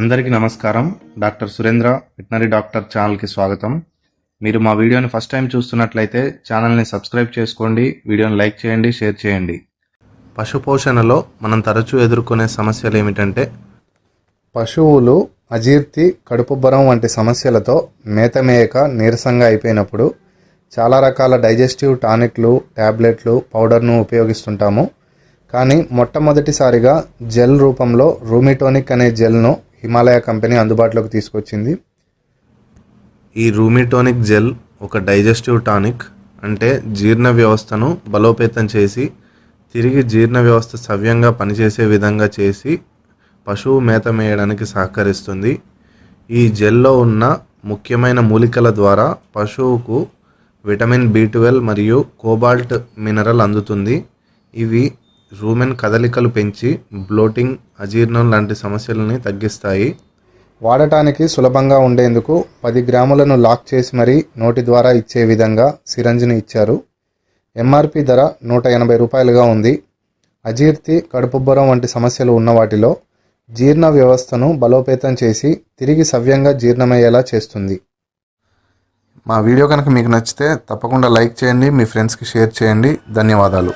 అందరికీ నమస్కారం. Doctor Surendra veterinary doctor ఛానల్కి స్వాగతం. మీరు మా వీడియోని ఫస్ట్ టైం చూస్తున్నట్లయితే ఛానల్ని సబ్స్క్రైబ్ చేసుకోండి వీడియోని లైక్ చేయండి షేర్ చేయండి. పశుపోషణలో మనం తరచూ ఎదుర్కొనే సమస్యలు ఏమిటంటే పశువులు అజీర్తి కడుపుబ్బరం వంటి సమస్యలతో మేత మేయక నీరసంగా అయిపోయినప్పుడు చాలా రకాల డైజెస్టివ్ టానిక్లు ట్యాబ్లెట్లు పౌడర్ను ఉపయోగిస్తుంటాము. కానీ మొట్టమొదటిసారిగా జెల్ రూపంలో రూమిటోనిక్ అనే జెల్ను హిమాలయ కంపెనీ అందుబాటులోకి తీసుకొచ్చింది. ఈ రూమిటోనిక్ జెల్ ఒక డైజెస్టివ్ టానిక్ అంటే జీర్ణ వ్యవస్థను బలోపేతం చేసి తిరిగి జీర్ణ వ్యవస్థ సవ్యంగా పనిచేసే విధంగా చేసి పశువు మేత మేయడానికి సహకరిస్తుంది. ఈ జెల్లో ఉన్న ముఖ్యమైన మూలికల ద్వారా పశువుకు విటమిన్ బి ట్వెల్వ్ మరియు కోబాల్ట్ మినరల్ అందుతుంది. ఇవి రూమెన్ కదలికలు పెంచి బ్లోటింగ్ అజీర్ణం లాంటి సమస్యలని తగ్గిస్తాయి. వాడటానికి సులభంగా ఉండేందుకు పది గ్రాములను లాక్ చేసి మరీ నోటి ద్వారా ఇచ్చే విధంగా సిరంజిని ఇచ్చారు. ఎంఆర్పి ధర నూట ఎనభై రూపాయలుగా ఉంది. అజీర్తి కడుపుబ్బరం వంటి సమస్యలు ఉన్న వాటిలో జీర్ణ వ్యవస్థను బలోపేతం చేసి తిరిగి సవ్యంగా జీర్ణమయ్యేలా చేస్తుంది. మా వీడియో కనుక మీకు నచ్చితే తప్పకుండా లైక్ చేయండి మీ ఫ్రెండ్స్కి షేర్ చేయండి. ధన్యవాదాలు.